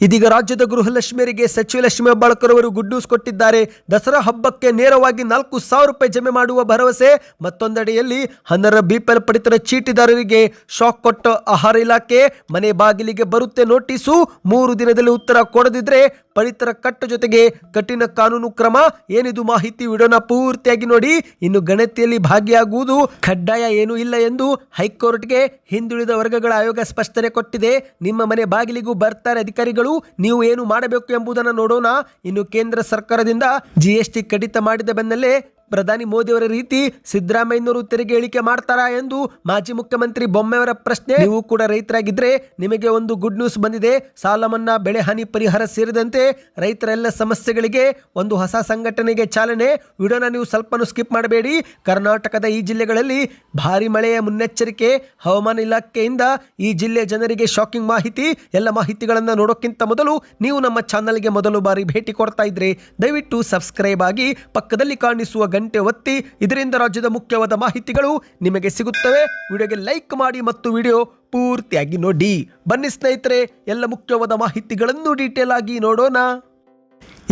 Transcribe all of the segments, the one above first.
ಇದೀಗ ರಾಜ್ಯದ ಗೃಹಲಕ್ಷ್ಮಿಯರಿಗೆ ಸಚಿವ ಲಕ್ಷ್ಮಿ ಹೆಬ್ಬಾಳ್ಕರ್ ಅವರು ಗುಡ್ ನ್ಯೂಸ್ ಕೊಟ್ಟಿದ್ದಾರೆ. ದಸರಾ ಹಬ್ಬಕ್ಕೆ ನೇರವಾಗಿ ನಾಲ್ಕು ಸಾವಿರ ರೂಪಾಯಿ ಜಮೆ ಮಾಡುವ ಭರವಸೆ, ಮತ್ತೊಂದೆಡೆಯಲ್ಲಿ ಹನ್ನರ ಬಿಪಿಎಲ್ ಪಡಿತರ ಚೀಟಿದಾರರಿಗೆ ಶಾಕ್ ಕೊಟ್ಟ ಆಹಾರ ಇಲಾಖೆ, ಮನೆ ಬಾಗಿಲಿಗೆ ಬರುತ್ತೆ ನೋಟಿಸು, ಮೂರು ದಿನದಲ್ಲಿ ಉತ್ತರ ಕೊಡದಿದ್ರೆ ಪಡಿತರ ಕಟ್ಟು ಜೊತೆಗೆ ಕಠಿಣ ಕಾನೂನು ಕ್ರಮ ಏನಿದು ಮಾಹಿತಿ ವಿಡೋನ ಪೂರ್ತಿಯಾಗಿ ನೋಡಿ, ಇನ್ನು ಗಣತಿಯಲ್ಲಿ ಭಾಗಿಯಾಗುವುದು ಕಡ್ಡಾಯ ಏನೂ ಇಲ್ಲ ಎಂದು ಹೈಕೋರ್ಟ್ಗೆ ಹಿಂದುಳಿದ ವರ್ಗಗಳ ಆಯೋಗ ಸ್ಪಷ್ಟನೆ ಕೊಟ್ಟಿದೆ. ನಿಮ್ಮ ಮನೆ ಬಾಗಿಲಿಗೂ ಬರ್ತಾರೆ ಅಧಿಕಾರಿಗಳು, ನೀವು ಏನು ಮಾಡಬೇಕು ಎಂಬುದನ್ನು ನೋಡೋಣ. ಇನ್ನು ಕೇಂದ್ರ ಸರ್ಕಾರದಿಂದ ಜಿಎಸ್ಟಿ ಕಡಿತ ಮಾಡಿದ ಬೆನ್ನಲ್ಲೇ ಪ್ರಧಾನಿ ಮೋದಿಯವರ ರೀತಿ ಸಿದ್ದರಾಮಯ್ಯನವರು ತೆರಿಗೆ ಇಳಿಕೆ ಮಾಡ್ತಾರಾ ಎಂದು ಮಾಜಿ ಮುಖ್ಯಮಂತ್ರಿ ಬೊಮ್ಮೆಯವರ ಪ್ರಶ್ನೆ. ನೀವು ಕೂಡ ರೈತರಾಗಿದ್ರೆ ನಿಮಗೆ ಒಂದು ಗುಡ್ ನ್ಯೂಸ್ ಬಂದಿದೆ. ಸಾಲ ಮನ್ನಾ ಬೆಳೆ ಹಾನಿ ಪರಿಹಾರ ಸೇರಿದಂತೆ ರೈತರ ಎಲ್ಲ ಸಮಸ್ಯೆಗಳಿಗೆ ಒಂದು ಹೊಸ ಸಂಘಟನೆಗೆ ಚಾಲನೆ. ವಿಡಿಯೋನ ನೀವು ಸ್ವಲ್ಪನೂ ಸ್ಕಿಪ್ ಮಾಡಬೇಡಿ. ಕರ್ನಾಟಕದ ಈ ಜಿಲ್ಲೆಗಳಲ್ಲಿ ಭಾರಿ ಮಳೆಯ ಮುನ್ನೆಚ್ಚರಿಕೆ ಹವಾಮಾನ ಇಲಾಖೆಯಿಂದ ಈ ಜಿಲ್ಲೆ ಜನರಿಗೆ ಶಾಕಿಂಗ್ ಮಾಹಿತಿ. ಎಲ್ಲ ಮಾಹಿತಿಗಳನ್ನು ನೋಡೋಕ್ಕಿಂತ ಮೊದಲು ನೀವು ನಮ್ಮ ಚಾನಲ್ಗೆ ಮೊದಲು ಬಾರಿ ಭೇಟಿ ಕೊಡ್ತಾ ಇದ್ರೆ ದಯವಿಟ್ಟು ಸಬ್ಸ್ಕ್ರೈಬ್ ಆಗಿ ಪಕ್ಕದಲ್ಲಿ ಕಾಣಿಸುವ ಗಂಟೆ ಒತ್ತಿ ಇದರಿಂದ ರಾಜ್ಯದ ಮುಖ್ಯವಾದ ಮಾಹಿತಿಗಳು ನಿಮಗೆ ಸಿಗುತ್ತವೆ. ವಿಡಿಯೋಗೆ ಲೈಕ್ ಮಾಡಿ ಮತ್ತು ವಿಡಿಯೋ ಪೂರ್ತಿಯಾಗಿ ನೋಡಿ. ಬನ್ನಿ ಸ್ನೇಹಿತರೆ, ಎಲ್ಲ ಮುಖ್ಯವಾದ ಮಾಹಿತಿಗಳನ್ನು ಡೀಟೇಲ್ ಆಗಿ ನೋಡೋಣ.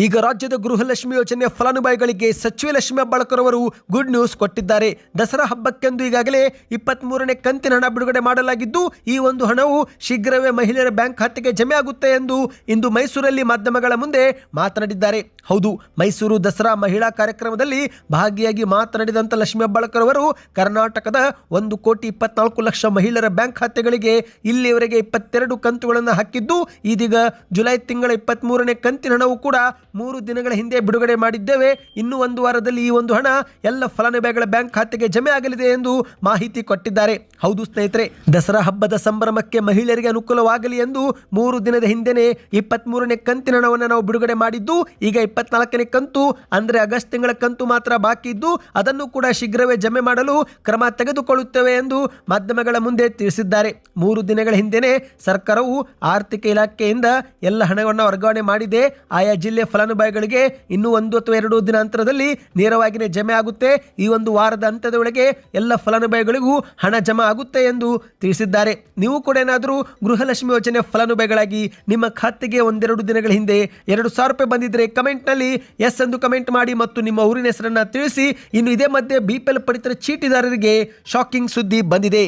ಈಗ ರಾಜ್ಯದ ಗೃಹಲಕ್ಷ್ಮಿ ಯೋಜನೆಯ ಫಲಾನುಭವಿಗಳಿಗೆ ಸಚಿವೆ ಲಕ್ಷ್ಮಿ ಹೆಬ್ಬಾಳ್ಕರ್ ಅವರು ಗುಡ್ ನ್ಯೂಸ್ ಕೊಟ್ಟಿದ್ದಾರೆ. ದಸರಾ ಹಬ್ಬಕ್ಕೆಂದು ಈಗಾಗಲೇ ಇಪ್ಪತ್ತ್ ಮೂರನೇ ಕಂತಿನ ಹಣ ಬಿಡುಗಡೆ ಮಾಡಲಾಗಿದ್ದು, ಈ ಒಂದು ಹಣವು ಶೀಘ್ರವೇ ಮಹಿಳೆಯರ ಬ್ಯಾಂಕ್ ಖಾತೆಗೆ ಜಮೆ ಆಗುತ್ತೆ ಎಂದು ಇಂದು ಮೈಸೂರಲ್ಲಿ ಮಾಧ್ಯಮಗಳ ಮುಂದೆ ಮಾತನಾಡಿದ್ದಾರೆ. ಹೌದು, ಮೈಸೂರು ದಸರಾ ಮಹಿಳಾ ಕಾರ್ಯಕ್ರಮದಲ್ಲಿ ಭಾಗಿಯಾಗಿ ಮಾತನಾಡಿದಂಥ ಲಕ್ಷ್ಮಿ ಹೆಬ್ಬಾಳ್ಕರ್ ಅವರು, ಕರ್ನಾಟಕದ ಒಂದು ಕೋಟಿ ಇಪ್ಪತ್ನಾಲ್ಕು ಲಕ್ಷ ಮಹಿಳೆಯರ ಬ್ಯಾಂಕ್ ಖಾತೆಗಳಿಗೆ ಇಲ್ಲಿಯವರೆಗೆ ಇಪ್ಪತ್ತೆರಡು ಕಂತುಗಳನ್ನು ಹಾಕಿದ್ದು, ಇದೀಗ ಜುಲೈ ತಿಂಗಳ ಇಪ್ಪತ್ತ್ ಮೂರನೇ ಕಂತಿನ ಹಣವು ಕೂಡ ಮೂರು ದಿನಗಳ ಹಿಂದೆ ಬಿಡುಗಡೆ ಮಾಡಿದ್ದೇವೆ. ಇನ್ನು ಒಂದು ವಾರದಲ್ಲಿ ಈ ಒಂದು ಹಣ ಎಲ್ಲ ಫಲಾನುಭವಿಗಳ ಬ್ಯಾಂಕ್ ಖಾತೆಗೆ ಜಮೆ ಆಗಲಿದೆ ಎಂದು ಮಾಹಿತಿ ಕೊಟ್ಟಿದ್ದಾರೆ. ಹೌದು ಸ್ನೇಹಿತರೆ, ದಸರಾ ಹಬ್ಬದ ಸಂಭ್ರಮಕ್ಕೆ ಮಹಿಳೆಯರಿಗೆ ಅನುಕೂಲವಾಗಲಿ ಎಂದು ಮೂರು ದಿನದ ಹಿಂದೆನೆ ಇಪ್ಪತ್ತ್ಮೂರನೇ ಕಂತಿನ ಹಣವನ್ನು ನಾವು ಬಿಡುಗಡೆ ಮಾಡಿದ್ದು, ಈಗ ಇಪ್ಪತ್ನಾಲ್ಕನೇ ಕಂತು, ಅಂದರೆ ಆಗಸ್ಟ್ ತಿಂಗಳ ಕಂತು ಮಾತ್ರ ಬಾಕಿ ಇದ್ದು, ಅದನ್ನು ಕೂಡ ಶೀಘ್ರವೇ ಜಮೆ ಮಾಡಲು ಕ್ರಮ ತೆಗೆದುಕೊಳ್ಳುತ್ತೇವೆ ಎಂದು ಮಾಧ್ಯಮಗಳ ಮುಂದೆ ತಿಳಿಸಿದ್ದಾರೆ. ಮೂರು ದಿನಗಳ ಹಿಂದೆನೆ ಸರ್ಕಾರವು ಆರ್ಥಿಕ ಇಲಾಖೆಯಿಂದ ಎಲ್ಲ ಹಣವನ್ನು ವರ್ಗಾವಣೆ ಮಾಡಿದೆ. ಆಯಾ ಜಿಲ್ಲೆ ಫಲಾನುಭವಿಗಳಿಗೆ ಇನ್ನೂ ಒಂದು ಅಥವಾ ಎರಡು ದಿನ ಅಂತರದಲ್ಲಿ ನೇರವಾಗಿಯೇ ಜಮೆ ಆಗುತ್ತೆ. ಈ ಒಂದು ವಾರದ ಅಂತ್ಯದ ಒಳಗೆ ಎಲ್ಲ ಫಲಾನುಭವಿಗಳಿಗೂ ಹಣ ಜಮಾ ಆಗುತ್ತೆ ಎಂದು ತಿಳಿಸಿದ್ದಾರೆ. ನೀವು ಕೂಡ ಏನಾದರೂ ಗೃಹಲಕ್ಷ್ಮಿ ಯೋಜನೆ ಫಲಾನುಭವಿಗಳಾಗಿ ನಿಮ್ಮ ಖಾತೆಗೆ ಒಂದೆರಡು ದಿನಗಳ ಹಿಂದೆ ಎರಡು ಸಾವಿರ ರೂಪಾಯಿ ಬಂದಿದ್ರೆ ಕಮೆಂಟ್ನಲ್ಲಿ ಎಸ್ ಎಂದು ಕಮೆಂಟ್ ಮಾಡಿ ಮತ್ತು ನಿಮ್ಮ ಊರಿನ ಹೆಸರನ್ನು ತಿಳಿಸಿ. ಇನ್ನು ಇದೇ ಮಧ್ಯೆ ಬಿಪಿಎಲ್ ಪಡಿತರ ಚೀಟಿದಾರರಿಗೆ ಶಾಕಿಂಗ್ ಸುದ್ದಿ ಬಂದಿದೆ.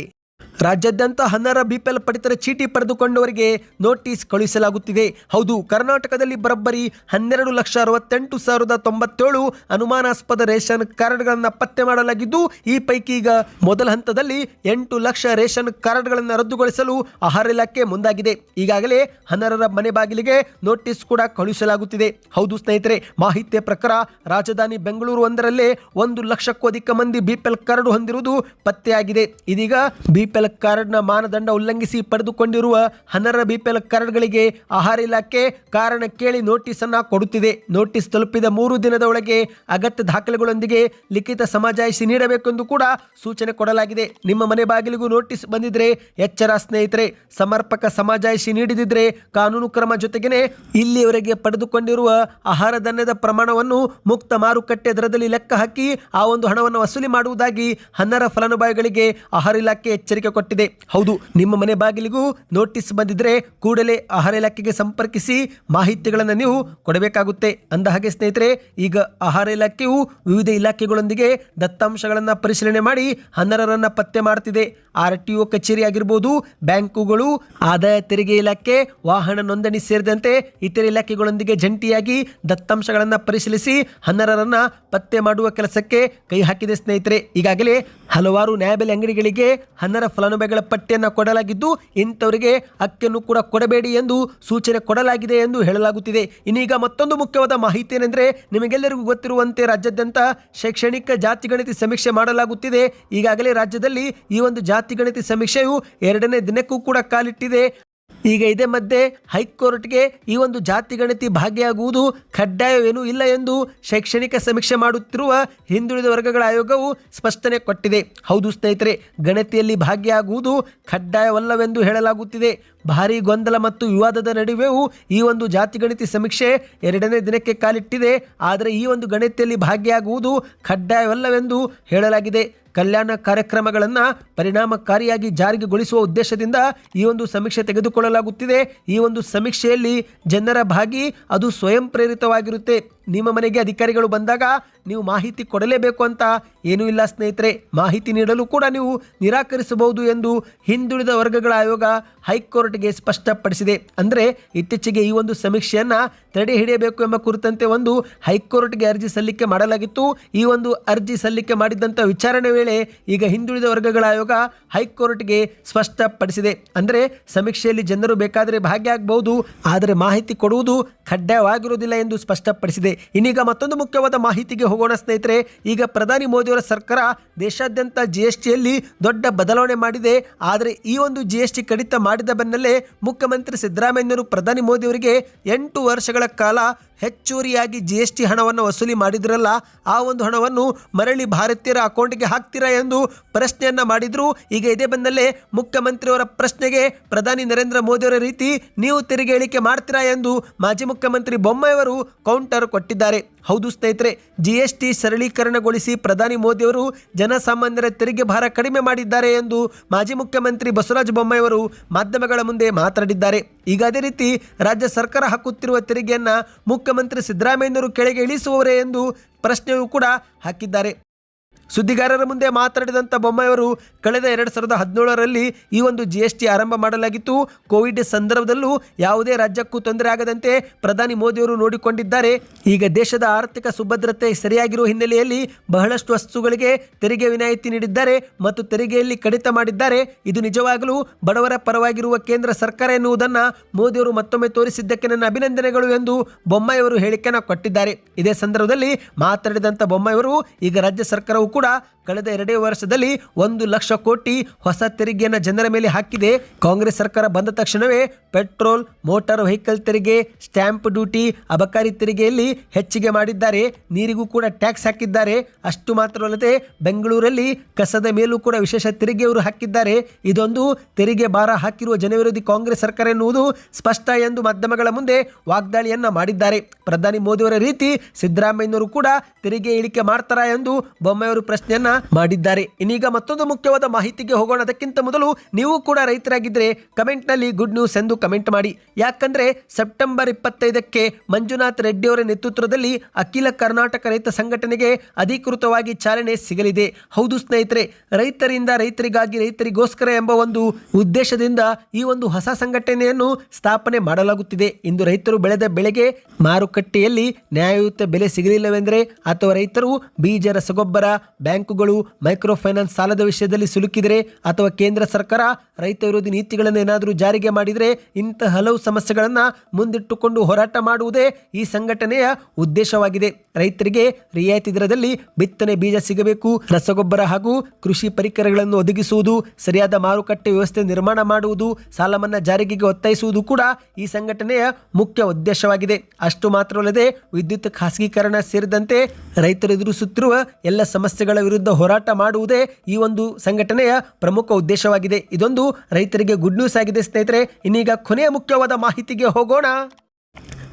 ರಾಜ್ಯಾದ್ಯಂತ ಹನ್ನರ ಬಿಪಿಎಲ್ ಪಡಿತರ ಚೀಟಿ ಪಡೆದುಕೊಂಡವರಿಗೆ ನೋಟಿಸ್ ಕಳುಹಿಸಲಾಗುತ್ತಿದೆ. ಹೌದು, ಕರ್ನಾಟಕದಲ್ಲಿ ಬರೋಬ್ಬರಿ ಹನ್ನೆರಡು ಲಕ್ಷ ಅರವತ್ತೆಂಟು ಸಾವಿರದ ತೊಂಬತ್ತೇಳು ಅನುಮಾನಾಸ್ಪದ ರೇಷನ್ ಕಾರ್ಡ್ಗಳನ್ನು ಪತ್ತೆ ಮಾಡಲಾಗಿದ್ದು, ಈ ಪೈಕಿ ಈಗ ಮೊದಲ ಹಂತದಲ್ಲಿ ಎಂಟು ಲಕ್ಷ ರೇಷನ್ ಕಾರ್ಡ್ಗಳನ್ನು ರದ್ದುಗೊಳಿಸಲು ಆಹಾರ ಇಲಾಖೆ ಮುಂದಾಗಿದೆ. ಈಗಾಗಲೇ ಹನ್ನರರ ಮನೆ ಬಾಗಿಲಿಗೆ ನೋಟಿಸ್ ಕೂಡ ಕಳುಹಿಸಲಾಗುತ್ತಿದೆ. ಹೌದು ಸ್ನೇಹಿತರೆ, ಮಾಹಿತಿಯ ಪ್ರಕಾರ ರಾಜಧಾನಿ ಬೆಂಗಳೂರು ಒಂದರಲ್ಲೇ ಒಂದು ಲಕ್ಷಕ್ಕೂ ಅಧಿಕ ಮಂದಿ ಬಿಪಿಎಲ್ ಕಾರ್ಡ್ ಹೊಂದಿರುವುದು ಪತ್ತೆಯಾಗಿದೆ. ಇದೀಗ ಬಿಪಿಎಲ್ ಕಾರ್ಡ್ನ ಮಾನದಂಡ ಉಲ್ಲಂಘಿಸಿ ಪಡೆದುಕೊಂಡಿರುವ ಹನ್ನರ ಬಿಪಿಎಲ್ ಕಾರ್ಡ್ಗಳಿಗೆ ಆಹಾರ ಇಲಾಖೆ ಕಾರಣ ಕೇಳಿ ನೋಟಿಸ್ ಅನ್ನ ಕೊಡುತ್ತಿದೆ. ನೋಟಿಸ್ ತಲುಪಿದ ಮೂರು ದಿನದ ಒಳಗೆ ಅಗತ್ಯ ದಾಖಲೆಗಳೊಂದಿಗೆ ಲಿಖಿತ ಸಮಜಾಯಿಸಿ ನೀಡಬೇಕೆಂದು ಕೂಡ ಸೂಚನೆ ಕೊಡಲಾಗಿದೆ. ನಿಮ್ಮ ಮನೆ ಬಾಗಿಲಿಗೂ ನೋಟಿಸ್ ಬಂದಿದ್ರೆ ಎಚ್ಚರ ಸ್ನೇಹಿತರೆ, ಸಮರ್ಪಕ ಸಮಜಾಯಿಷಿ ನೀಡಿದಿದ್ರೆ ಕಾನೂನು ಕ್ರಮ ಜೊತೆಗೇನೆ ಇಲ್ಲಿಯವರೆಗೆ ಪಡೆದುಕೊಂಡಿರುವ ಆಹಾರ ಧಾನ್ಯದ ಪ್ರಮಾಣವನ್ನು ಮುಕ್ತ ಮಾರುಕಟ್ಟೆ ದರದಲ್ಲಿ ಲೆಕ್ಕ ಹಾಕಿ ಆ ಒಂದು ಹಣವನ್ನು ವಸೂಲಿ ಮಾಡುವುದಾಗಿ ಹನ್ನರ ಫಲಾನುಭವಿಗಳಿಗೆ ಆಹಾರ ಇಲಾಖೆ ಎಚ್ಚರಿಕೆ ಕೊಟ್ಟಿದೆ. ಹೌದು, ನಿಮ್ಮ ಮನೆ ಬಾಗಿಲಿಗೂ ನೋಟಿಸ್ ಬಂದಿದ್ರೆ ಕೂಡಲೇ ಆಹಾರ ಇಲಾಖೆಗೆ ಸಂಪರ್ಕಿಸಿ ಮಾಹಿತಿಗಳನ್ನು ನೀವು ಕೊಡಬೇಕಾಗುತ್ತೆ. ಅಂದ ಹಾಗೆ ಸ್ನೇಹಿತರೆ, ಈಗ ಆಹಾರ ಇಲಾಖೆಯು ವಿವಿಧ ಇಲಾಖೆಗಳೊಂದಿಗೆ ದತ್ತಾಂಶಗಳನ್ನು ಪರಿಶೀಲನೆ ಮಾಡಿ ಹನ್ನರರನ್ನ ಪತ್ತೆ ಮಾಡ್ತಿದೆ. ಆರ್ ಟಿ ಒ ಕಚೇರಿ ಆಗಿರ್ಬೋದು, ಬ್ಯಾಂಕುಗಳು, ಆದಾಯ ತೆರಿಗೆ ಇಲಾಖೆ, ವಾಹನ ನೋಂದಣಿ ಸೇರಿದಂತೆ ಇತರೆ ಇಲಾಖೆಗಳೊಂದಿಗೆ ಜಂಟಿಯಾಗಿ ದತ್ತಾಂಶಗಳನ್ನು ಪರಿಶೀಲಿಸಿ ಹನ್ನರರನ್ನ ಪತ್ತೆ ಮಾಡುವ ಕೆಲಸಕ್ಕೆ ಕೈ ಹಾಕಿದೆ ಸ್ನೇಹಿತರೆ. ಈಗಾಗಲೇ ಹಲವಾರು ನ್ಯಾಯಬೆಲೆ ಅಂಗಡಿಗಳಿಗೆ ಹನ್ನರ ಫಲಾನುಭವಿಗಳ ಪಟ್ಟಿಯನ್ನು ಕೊಡಲಾಗಿದ್ದು, ಇಂಥವರಿಗೆ ಅಕ್ಕಿಯನ್ನು ಕೂಡ ಕೊಡಬೇಡಿ ಎಂದು ಸೂಚನೆ ಕೊಡಲಾಗಿದೆ ಎಂದು ಹೇಳಲಾಗುತ್ತಿದೆ. ಇನ್ನೀಗ ಮತ್ತೊಂದು ಮುಖ್ಯವಾದ ಮಾಹಿತಿ ಏನೆಂದರೆ, ನಿಮಗೆಲ್ಲರಿಗೂ ಗೊತ್ತಿರುವಂತೆ ರಾಜ್ಯಾದ್ಯಂತ ಶೈಕ್ಷಣಿಕ ಜಾತಿ ಗಣತಿ ಸಮೀಕ್ಷೆ ಮಾಡಲಾಗುತ್ತಿದೆ. ಈಗಾಗಲೇ ರಾಜ್ಯದಲ್ಲಿ ಈ ಒಂದು ಜಾತಿ ಗಣತಿ ಸಮೀಕ್ಷೆಯು ಎರಡನೇ ದಿನಕ್ಕೂ ಕೂಡ ಕಾಲಿಟ್ಟಿದೆ. ಈಗ ಇದೇ ಮಧ್ಯೆ ಹೈಕೋರ್ಟ್ಗೆ ಈ ಒಂದು ಜಾತಿ ಗಣತಿ ಭಾಗಿಯಾಗುವುದು ಕಡ್ಡಾಯವೇನೂ ಇಲ್ಲ ಎಂದು ಶೈಕ್ಷಣಿಕ ಸಮೀಕ್ಷೆ ಮಾಡುತ್ತಿರುವ ಹಿಂದುಳಿದ ವರ್ಗಗಳ ಆಯೋಗವು ಸ್ಪಷ್ಟನೆ ಕೊಟ್ಟಿದೆ. ಹೌದು ಸ್ನೇಹಿತರೆ, ಗಣತಿಯಲ್ಲಿ ಭಾಗಿಯಾಗುವುದು ಕಡ್ಡಾಯವಲ್ಲವೆಂದು ಹೇಳಲಾಗುತ್ತಿದೆ. ಭಾರೀ ಗೊಂದಲ ಮತ್ತು ವಿವಾದದ ನಡುವೆಯೂ ಈ ಒಂದು ಜಾತಿ ಗಣತಿ ಸಮೀಕ್ಷೆ ಎರಡನೇ ದಿನಕ್ಕೆ ಕಾಲಿಟ್ಟಿದೆ. ಆದರೆ ಈ ಒಂದು ಗಣತಿಯಲ್ಲಿ ಭಾಗಿಯಾಗುವುದು ಕಡ್ಡಾಯವಲ್ಲವೆಂದು ಹೇಳಲಾಗಿದೆ. ಕಲ್ಯಾಣ ಕಾರ್ಯಕ್ರಮಗಳನ್ನು ಪರಿಣಾಮಕಾರಿಯಾಗಿ ಜಾರಿಗೆಗೊಳಿಸುವ ಉದ್ದೇಶದಿಂದ ಈ ಒಂದು ಸಮೀಕ್ಷೆ ತೆಗೆದುಕೊಳ್ಳಲಾಗುತ್ತಿದೆ. ಈ ಒಂದು ಸಮೀಕ್ಷೆಯಲ್ಲಿ ಜನರ ಭಾಗಿ ಅದು ಸ್ವಯಂ ಪ್ರೇರಿತವಾಗಿರುತ್ತೆ. ನಿಮ್ಮ ಮನೆಗೆ ಅಧಿಕಾರಿಗಳು ಬಂದಾಗ ನೀವು ಮಾಹಿತಿ ಕೊಡಲೇಬೇಕು ಅಂತ ಏನೂ ಇಲ್ಲ ಸ್ನೇಹಿತರೆ. ಮಾಹಿತಿ ನೀಡಲು ಕೂಡ ನೀವು ನಿರಾಕರಿಸಬಹುದು ಎಂದು ಹಿಂದುಳಿದ ವರ್ಗಗಳ ಆಯೋಗ ಹೈಕೋರ್ಟ್ಗೆ ಸ್ಪಷ್ಟಪಡಿಸಿದೆ. ಅಂದರೆ ಇತ್ತೀಚೆಗೆ ಈ ಒಂದು ಸಮೀಕ್ಷೆಯನ್ನು ತಡೆ ಹಿಡಿಯಬೇಕು ಎಂಬ ಕುರಿತಂತೆ ಒಂದು ಹೈಕೋರ್ಟ್ಗೆ ಅರ್ಜಿ ಸಲ್ಲಿಕೆ ಮಾಡಲಾಗಿತ್ತು. ಈ ಒಂದು ಅರ್ಜಿ ಸಲ್ಲಿಕೆ ಮಾಡಿದ್ದಂಥ ವಿಚಾರಣೆ ವೇಳೆ ಈಗ ಹಿಂದುಳಿದ ವರ್ಗಗಳ ಆಯೋಗ ಹೈಕೋರ್ಟ್ಗೆ ಸ್ಪಷ್ಟಪಡಿಸಿದೆ. ಅಂದರೆ ಸಮೀಕ್ಷೆಯಲ್ಲಿ ಜನರು ಬೇಕಾದರೆ ಭಾಗಿಯಾಗಬಹುದು, ಆದರೆ ಮಾಹಿತಿ ಕೊಡುವುದು ಕಡ್ಡಾಯವಾಗಿರುವುದಿಲ್ಲ ಎಂದು ಸ್ಪಷ್ಟಪಡಿಸಿದೆ. ಇನ್ನೀಗ ಮತ್ತೊಂದು ಮುಖ್ಯವಾದ ಮಾಹಿತಿಗೆ ಹೋಗೋಣ ಸ್ನೇಹಿತರೆ, ಈಗ ಪ್ರಧಾನಿ ಮೋದಿಯವರ ಸರ್ಕಾರ ದೇಶಾದ್ಯಂತ ಜಿ ಎಸ್ ಟಿಯಲ್ಲಿ ದೊಡ್ಡ ಬದಲಾವಣೆ ಮಾಡಿದೆ. ಆದರೆ ಈ ಒಂದು ಜಿ ಎಸ್ ಟಿ ಕಡಿತ ಮಾಡಿದ ಬೆನ್ನಲ್ಲೇ ಮುಖ್ಯಮಂತ್ರಿ ಸಿದ್ದರಾಮಯ್ಯನವರು ಪ್ರಧಾನಿ ಮೋದಿಯವರಿಗೆ ಎಂಟು ವರ್ಷಗಳ ಕಾಲ ಹೆಚ್ಚುವರಿಯಾಗಿ ಜಿ ಎಸ್ ಟಿ ಹಣವನ್ನು ವಸೂಲಿ ಮಾಡಿದ್ರಲ್ಲ, ಆ ಒಂದು ಹಣವನ್ನು ಮರಳಿ ಭಾರತೀಯರ ಅಕೌಂಟ್ಗೆ ಹಾಕ್ತೀರಾ ಎಂದು ಪ್ರಶ್ನೆಯನ್ನ ಮಾಡಿದ್ರು. ಈಗ ಇದೇ ಬೆನ್ನಲ್ಲೇ ಮುಖ್ಯಮಂತ್ರಿಯವರ ಪ್ರಶ್ನೆಗೆ ಪ್ರಧಾನಿ ನರೇಂದ್ರ ಮೋದಿಯವರ ರೀತಿ ನೀವು ತೆರಿಗೆ ಇಳಿಕೆ ಮಾಡ್ತೀರಾ ಎಂದು ಮಾಜಿ ಮುಖ್ಯಮಂತ್ರಿ ಬೊಮ್ಮಾಯಿಯವರು ಕೌಂಟರ್ ಕೊಟ್ಟಿದ್ದಾರೆ. ಹೌದು ಸ್ನೇಹಿತರೆ ಜಿ ಎಸ್ ಟಿ ಸರಳೀಕರಣಗೊಳಿಸಿ ಪ್ರಧಾನಿ ಮೋದಿಯವರು ಜನಸಾಮಾನ್ಯರ ತೆರಿಗೆ ಭಾರ ಕಡಿಮೆ ಮಾಡಿದ್ದಾರೆ ಎಂದು ಮಾಜಿ ಮುಖ್ಯಮಂತ್ರಿ ಬಸವರಾಜ ಬೊಮ್ಮಾಯಿಯವರು ಮಾಧ್ಯಮಗಳ ಮುಂದೆ ಮಾತನಾಡಿದ್ದಾರೆ. ಈಗ ಅದೇ ರೀತಿ ರಾಜ್ಯ ಸರ್ಕಾರ ಹಾಕುತ್ತಿರುವ ತೆರಿಗೆಯನ್ನು ಮುಖ್ಯಮಂತ್ರಿ ಸಿದ್ದರಾಮಯ್ಯನವರು ಕೆಳಗೆ ಇಳಿಸುವವರೇ ಎಂದು ಪ್ರಶ್ನೆಯೂ ಕೂಡ ಹಾಕಿದ್ದಾರೆ. ಸುದ್ದಿಗಾರರ ಮುಂದೆ ಮಾತನಾಡಿದಂಥ ಬೊಮ್ಮಾಯಿಯವರು ಕಳೆದ ಎರಡು ಸಾವಿರದ ಹದಿನೇಳರಲ್ಲಿ ಈ ಒಂದು ಜಿ ಎಸ್ ಟಿ ಆರಂಭ ಮಾಡಲಾಗಿತ್ತು. ಕೋವಿಡ್ ಸಂದರ್ಭದಲ್ಲೂ ಯಾವುದೇ ರಾಜ್ಯಕ್ಕೂ ತೊಂದರೆ ಆಗದಂತೆ ಪ್ರಧಾನಿ ಮೋದಿಯವರು ನೋಡಿಕೊಂಡಿದ್ದಾರೆ. ಈಗ ದೇಶದ ಆರ್ಥಿಕ ಸುಭದ್ರತೆ ಸರಿಯಾಗಿರುವ ಹಿನ್ನೆಲೆಯಲ್ಲಿ ಬಹಳಷ್ಟು ವಸ್ತುಗಳಿಗೆ ತೆರಿಗೆ ವಿನಾಯಿತಿ ನೀಡಿದ್ದಾರೆ ಮತ್ತು ತೆರಿಗೆಯಲ್ಲಿ ಕಡಿತ ಮಾಡಿದ್ದಾರೆ. ಇದು ನಿಜವಾಗಲೂ ಬಡವರ ಪರವಾಗಿರುವ ಕೇಂದ್ರ ಸರ್ಕಾರ ಎನ್ನುವುದನ್ನು ಮೋದಿಯವರು ಮತ್ತೊಮ್ಮೆ ತೋರಿಸಿದ್ದಕ್ಕೆ ನನ್ನ ಅಭಿನಂದನೆಗಳು ಎಂದು ಬೊಮ್ಮಾಯಿಯವರು ಹೇಳಿಕೆಯನ್ನು ಕೊಟ್ಟಿದ್ದಾರೆ. ಇದೇ ಸಂದರ್ಭದಲ್ಲಿ ಮಾತನಾಡಿದಂಥ ಬೊಮ್ಮಾಯಿಯವರು, ಈಗ ರಾಜ್ಯ ಸರ್ಕಾರವು ಕೂಡ ಕಳೆದ ಎರಡೇ ವರ್ಷದಲ್ಲಿ ಒಂದು ಲಕ್ಷ ಕೋಟಿ ಹೊಸ ತೆರಿಗೆಯನ್ನು ಜನರ ಮೇಲೆ ಹಾಕಿದೆ. ಕಾಂಗ್ರೆಸ್ ಸರ್ಕಾರ ಬಂದ ತಕ್ಷಣವೇ ಪೆಟ್ರೋಲ್, ಮೋಟಾರ್ ವೆಹಿಕಲ್ ತೆರಿಗೆ, ಸ್ಟ್ಯಾಂಪ್ ಡ್ಯೂಟಿ, ಅಬಕಾರಿ ತೆರಿಗೆಯಲ್ಲಿ ಹೆಚ್ಚಿಗೆ ಮಾಡಿದ್ದಾರೆ. ನೀರಿಗೂ ಕೂಡ ಟ್ಯಾಕ್ಸ್ ಹಾಕಿದ್ದಾರೆ. ಅಷ್ಟು ಮಾತ್ರವಲ್ಲದೆ ಬೆಂಗಳೂರಲ್ಲಿ ಕಸದ ಮೇಲೂ ಕೂಡ ವಿಶೇಷ ತೆರಿಗೆಯವರು ಹಾಕಿದ್ದಾರೆ. ಇದೊಂದು ತೆರಿಗೆ ಭಾರ ಹಾಕಿರುವ ಜನವಿರೋಧಿ ಕಾಂಗ್ರೆಸ್ ಸರ್ಕಾರ ಎನ್ನುವುದು ಸ್ಪಷ್ಟ ಎಂದು ಮಾಧ್ಯಮಗಳ ಮುಂದೆ ವಾಗ್ದಾಳಿಯನ್ನ ಮಾಡಿದ್ದಾರೆ. ಪ್ರಧಾನಿ ಮೋದಿಯವರ ರೀತಿ ಸಿದ್ದರಾಮಯ್ಯನವರು ಕೂಡ ತೆರಿಗೆ ಇಳಿಕೆ ಮಾಡ್ತಾರಾ ಎಂದು ಬೊಮ್ಮೆಯವರು ಪ್ರಶ್ನೆಯನ್ನ ಮಾಡಿದ್ದಾರೆ. ಇನ್ನೀಗ ಮತ್ತೊಂದು ಮುಖ್ಯವಾದ ಮಾಹಿತಿಗೆ ಹೋಗೋಣ. ಅದಕ್ಕಿಂತ ಮೊದಲು ನೀವು ಕೂಡ ರೈತರಾಗಿದ್ದರೆ ಕಮೆಂಟ್ನಲ್ಲಿ ಗುಡ್ ನ್ಯೂಸ್ ಎಂದು ಕಮೆಂಟ್ ಮಾಡಿ. ಯಾಕಂದ್ರೆ ಸೆಪ್ಟೆಂಬರ್ ಇಪ್ಪತ್ತೈದಕ್ಕೆ ಮಂಜುನಾಥ್ ರೆಡ್ಡಿ ಅವರ ನೇತೃತ್ವದಲ್ಲಿ ಅಖಿಲ ಕರ್ನಾಟಕ ರೈತ ಸಂಘಟನೆಗೆ ಅಧಿಕೃತವಾಗಿ ಚಾಲನೆ ಸಿಗಲಿದೆ. ಹೌದು ಸ್ನೇಹಿತರೆ, ರೈತರಿಂದ ರೈತರಿಗಾಗಿ ರೈತರಿಗೋಸ್ಕರ ಎಂಬ ಒಂದು ಉದ್ದೇಶದಿಂದ ಈ ಒಂದು ಹೊಸ ಸಂಘಟನೆಯನ್ನು ಸ್ಥಾಪನೆ ಮಾಡಲಾಗುತ್ತಿದೆ. ಇಂದು ರೈತರು ಬೆಳೆದ ಬೆಳೆಗೆ ಮಾರುಕಟ್ಟೆಯಲ್ಲಿ ನ್ಯಾಯಯುತ ಬೆಲೆ ಸಿಗಲಿಲ್ಲವೆಂದರೆ ಅಥವಾ ರೈತರು ಬೀಜ, ರಸಗೊಬ್ಬರ ಬ್ಯಾಂಕುಗಳು ಮೈಕ್ರೋ ಫೈನಾನ್ಸ್ ಸಾಲದ ವಿಷಯದಲ್ಲಿ ಸಿಲುಕಿದರೆ ಅಥವಾ ಕೇಂದ್ರ ಸರ್ಕಾರ ರೈತ ವಿರೋಧಿ ನೀತಿಗಳನ್ನು ಏನಾದರೂ ಜಾರಿಗೆ ಮಾಡಿದರೆ ಇಂತಹ ಹಲವು ಸಮಸ್ಯೆಗಳನ್ನು ಮುಂದಿಟ್ಟುಕೊಂಡು ಹೋರಾಟ ಮಾಡುವುದೇ ಈ ಸಂಘಟನೆಯ ಉದ್ದೇಶವಾಗಿದೆ. ರೈತರಿಗೆ ರಿಯಾಯಿತಿ ದರದಲ್ಲಿ ಬಿತ್ತನೆ ಬೀಜ ಸಿಗಬೇಕು. ರಸಗೊಬ್ಬರ ಹಾಗೂ ಕೃಷಿ ಪರಿಕರಗಳನ್ನು ಒದಗಿಸುವುದು, ಸರಿಯಾದ ಮಾರುಕಟ್ಟೆ ವ್ಯವಸ್ಥೆ ನಿರ್ಮಾಣ ಮಾಡುವುದು ಸಾಲ ಮನ್ನಾ ಜಾರಿಗೆ ಒತ್ತಾಯಿಸುವುದು ಕೂಡ ಈ ಸಂಘಟನೆಯ ಮುಖ್ಯ ಉದ್ದೇಶವಾಗಿದೆ. ಅಷ್ಟು ಮಾತ್ರವಲ್ಲದೆ ವಿದ್ಯುತ್ ಖಾಸಗೀಕರಣ ಸೇರಿದಂತೆ ರೈತರು ಎದುರಿಸುತ್ತಿರುವ ಎಲ್ಲ ಸಮಸ್ಯೆಗಳ ವಿರುದ್ಧ ಹೋರಾಟ ಮಾಡುವುದೇ ಈ ಒಂದು ಸಂಘಟನೆಯ ಪ್ರಮುಖ ಉದ್ದೇಶವಾಗಿದೆ. ಇದೊಂದು ರೈತರಿಗೆ ಗುಡ್ ನ್ಯೂಸ್ ಆಗಿದೆ ಸ್ನೇಹಿತರೆ. ಇನ್ನೀಗ ಕೊನೆಯ ಮುಖ್ಯವಾದ ಮಾಹಿತಿಗೆ ಹೋಗೋಣ.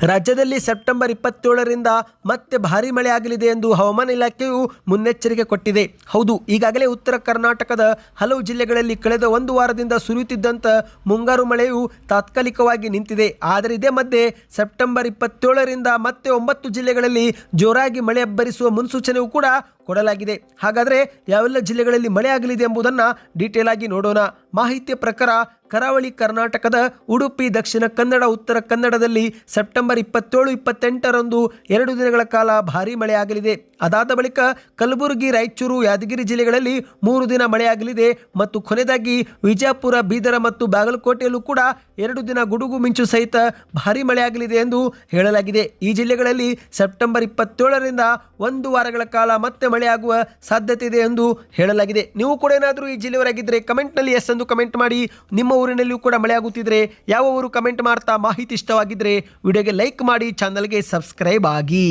ರಾಜ್ಯದಲ್ಲಿ ಸೆಪ್ಟೆಂಬರ್ ಇಪ್ಪತ್ತೇಳರಿಂದ ಮತ್ತೆ ಭಾರಿ ಮಳೆ ಆಗಲಿದೆ ಎಂದು ಹವಾಮಾನ ಇಲಾಖೆಯು ಮುನ್ನೆಚ್ಚರಿಕೆ ಕೊಟ್ಟಿದೆ. ಹೌದು, ಈಗಾಗಲೇ ಉತ್ತರ ಕರ್ನಾಟಕದ ಹಲವು ಜಿಲ್ಲೆಗಳಲ್ಲಿ ಕಳೆದ ಒಂದು ವಾರದಿಂದ ಸುರಿಯುತ್ತಿದ್ದಂಥ ಮುಂಗಾರು ಮಳೆಯು ತಾತ್ಕಾಲಿಕವಾಗಿ ನಿಂತಿದೆ. ಆದರೆ ಇದೇ ಮಧ್ಯೆ ಸೆಪ್ಟೆಂಬರ್ ಇಪ್ಪತ್ತೇಳರಿಂದ ಮತ್ತೆ ಒಂಬತ್ತು ಜಿಲ್ಲೆಗಳಲ್ಲಿ ಜೋರಾಗಿ ಮಳೆ ಅಬ್ಬರಿಸುವ ಮುನ್ಸೂಚನೆಯೂ ಕೂಡ ಕೊಡಲಾಗಿದೆ. ಹಾಗಾದರೆ ಯಾವೆಲ್ಲ ಜಿಲ್ಲೆಗಳಲ್ಲಿ ಮಳೆ ಆಗಲಿದೆ ಎಂಬುದನ್ನು ಡೀಟೇಲ್ ಆಗಿ ನೋಡೋಣ. ಮಾಹಿತಿಯ ಪ್ರಕಾರ ಕರಾವಳಿ ಕರ್ನಾಟಕದ ಉಡುಪಿ, ದಕ್ಷಿಣ ಕನ್ನಡ, ಉತ್ತರ ಕನ್ನಡದಲ್ಲಿ ಸೆಪ್ಟೆಂಬರ್ ಇಪ್ಪತ್ತೇಳು, ಇಪ್ಪತ್ತೆಂಟರಂದು ಎರಡು ದಿನಗಳ ಕಾಲ ಭಾರೀ ಮಳೆ ಆಗಲಿದೆ ಅದಾದ ಬಳಿಕ ಕಲಬುರಗಿ, ರಾಯಚೂರು, ಯಾದಗಿರಿ ಜಿಲ್ಲೆಗಳಲ್ಲಿ ಮೂರು ದಿನ ಮಳೆಯಾಗಲಿದೆ ಮತ್ತು ಕೊನೆಯದಾಗಿ ವಿಜಯಪುರ ಬೀದರ ಮತ್ತು ಬಾಗಲಕೋಟೆಯಲ್ಲೂ ಕೂಡ ಎರಡು ದಿನ ಗುಡುಗು ಮಿಂಚು ಸಹಿತ ಭಾರಿ ಮಳೆಯಾಗಲಿದೆ ಎಂದು ಹೇಳಲಾಗಿದೆ. ಈ ಜಿಲ್ಲೆಗಳಲ್ಲಿ ಸೆಪ್ಟೆಂಬರ್ ಇಪ್ಪತ್ತೇಳರಿಂದ ಒಂದು ವಾರಗಳ ಕಾಲ ಮತ್ತೆ ಮಳೆಯಾಗುವ ಸಾಧ್ಯತೆ ಇದೆ ಎಂದು ಹೇಳಲಾಗಿದೆ. ನೀವು ಕೂಡ ಏನಾದರೂ ಈ ಜಿಲ್ಲೆಯವರಾಗಿದ್ದರೆ ಕಮೆಂಟ್ನಲ್ಲಿ ಎಸ್ ಎಂದು ಕಮೆಂಟ್ ಮಾಡಿ. ನಿಮ್ಮ ಊರಿನಲ್ಲಿಯೂ ಕೂಡ ಮಳೆಯಾಗುತ್ತಿದ್ರೆ ಯಾವ ಊರು ಕಮೆಂಟ್ ಮಾಡ್ತಾ ಮಾಹಿತಿ ಇಷ್ಟವಾಗಿದ್ದರೆ ವಿಡಿಯೋಗೆ ಲೈಕ್ ಮಾಡಿ, ಚಾನಲ್ಗೆ ಸಬ್ಸ್ಕ್ರೈಬ್ ಆಗಿ.